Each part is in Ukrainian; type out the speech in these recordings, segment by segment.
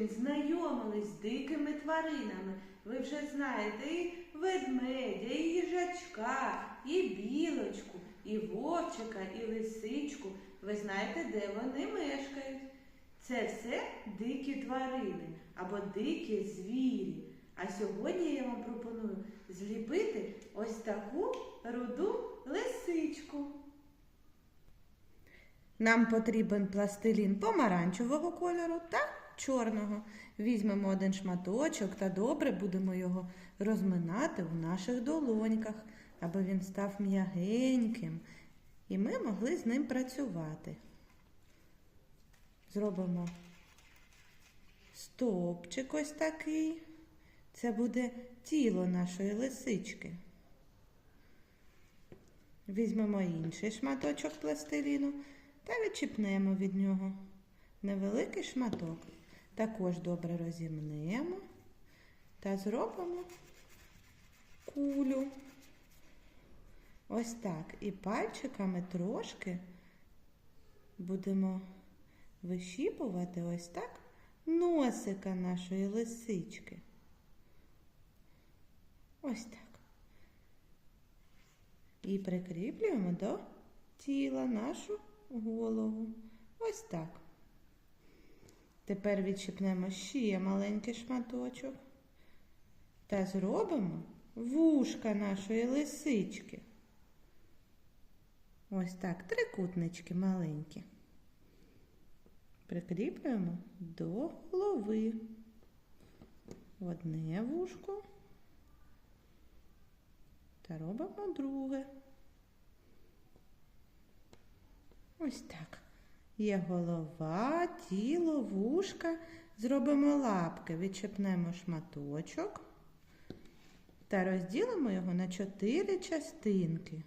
тиждень знайомились з дикими тваринами. Ви вже знаєте і ведмедя, і їжачка, і білочку, і вовчика, і лисичку. Ви знаєте, де вони мешкають. Це все дикі тварини або дикі звірі. А сьогодні я вам пропоную зліпити ось таку руду лисичку. Нам потрібен пластилін помаранчевого кольору та чорного. Візьмемо один шматочок та добре будемо його розминати у наших долоньках, аби він став м'ягеньким, і ми могли з ним працювати. Зробимо стовпчик ось такий. Це буде тіло нашої лисички. Візьмемо інший шматочок пластиліну та відчіпнемо від нього невеликий шматок. Також добре розімнемо та зробимо кулю. Ось так. І пальчиками трошки будемо вищіпувати ось так носика нашої лисички. Ось так. І прикріплюємо до тіла нашу голову. Ось так. Тепер відчіпнемо ще маленький шматочок та зробимо вушка нашої лисички. Ось так, трикутнички маленькі. Прикріплюємо до голови. Одне вушко та робимо друге. Ось так. Є голова, тіло, вушка. Зробимо лапки, відчепнемо шматочок та розділимо його на чотири частинки.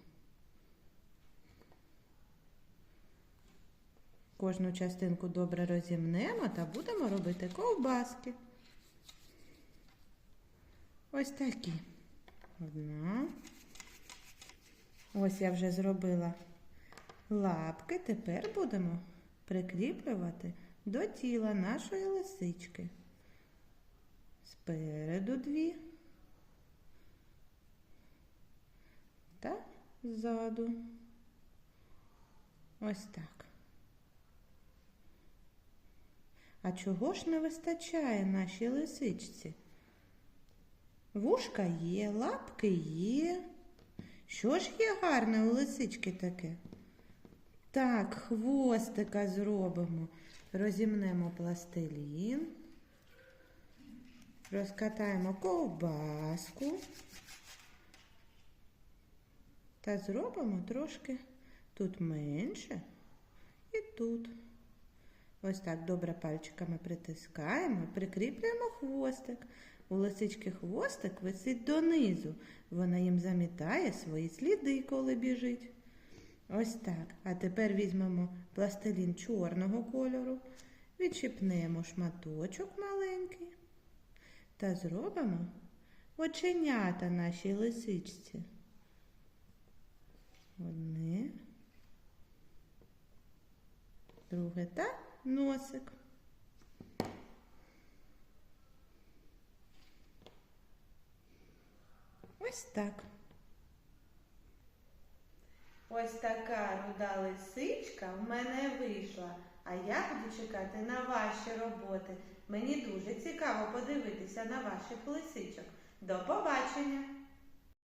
Кожну частинку добре розімнемо та будемо робити ковбаски. Ось такі. Одна. Ось я вже зробила лапки. Тепер будемо прикріплювати до тіла нашої лисички. Спереду дві та ззаду. Ось так. А чого ж не вистачає нашій лисичці? Вушка є, лапки є. Що ж є гарне у лисички таке? Так, хвостика зробимо. Розімнемо пластилін. Розкатаємо ковбаску. Та зробимо трошки тут менше і тут. Ось так добре пальчиками притискаємо, прикріплюємо хвостик. У лисички хвостик висить донизу. Вона їм замітає свої сліди, коли біжить. Ось так. А тепер візьмемо пластилін чорного кольору, відчіпнемо шматочок маленький та зробимо оченята нашій лисичці. Одне, друге та носик. Ось так. Ось така руда лисичка в мене вийшла. А я буду чекати на ваші роботи. Мені дуже цікаво подивитися на ваших лисичок. До побачення!